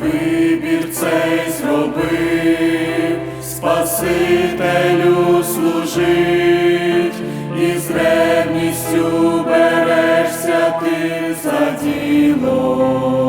вибір цей зробив, Спасителю служить, і з ревністю берешся ти за діло.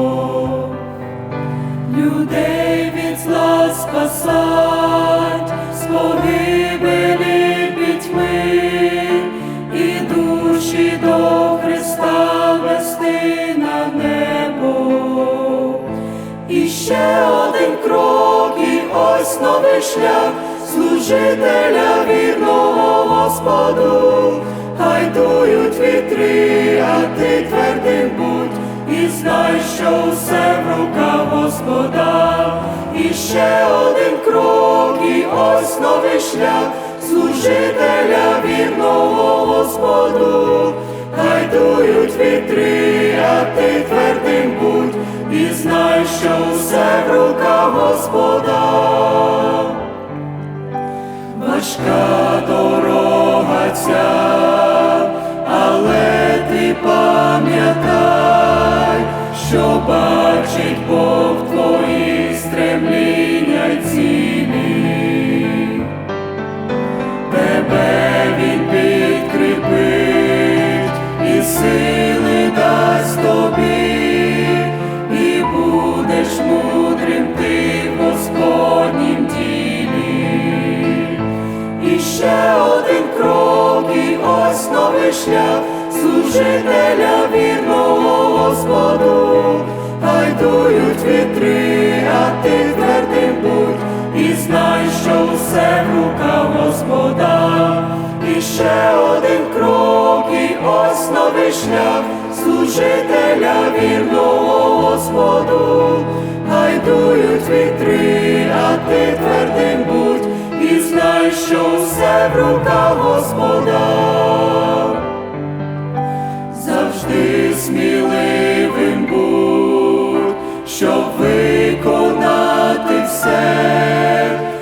Шлях служителя вірного Господу, хай дують вітри, а ти твердим будь, і знай, що все в руках Господа, і ще один крок, і ось новий шлях служителя вірного Господу, хай дують вітри, Важка дорога ця, але ти пам'ятай, що бачить Бог шлях служителя вірного Господу, хай дують вітри, а ти твердим будь, і знай, що все в руках Господа. І ще один крок, і ось новий шлях служителя вірного Господу, хай дують вітри, а ти твердим будь, і знай, що все в руках Господа.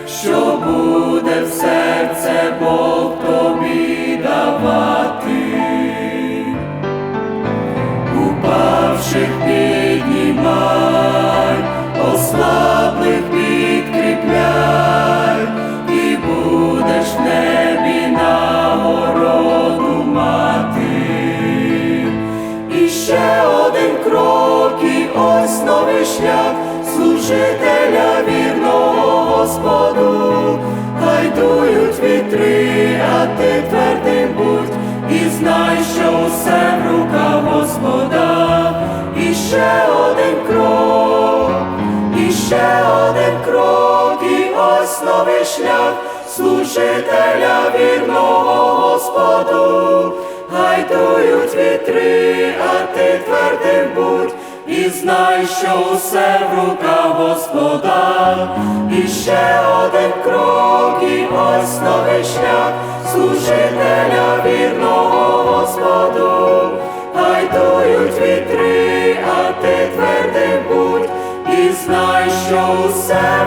Що буде серце Бог тобі давати упавших піднімай, ослаблих підкріпляй, і будеш небі нагороду мати. І ще один крок, і ось новий шлях служителя ось шлях служителя вірного Господу, гайдують вітри, а ти твердим будь, і знай, що усе в руках Господа, і ще один крок, і ось новий шлях служителя вірного Господу, гайдують вітри, а ти твердим будь, і знай, що усе.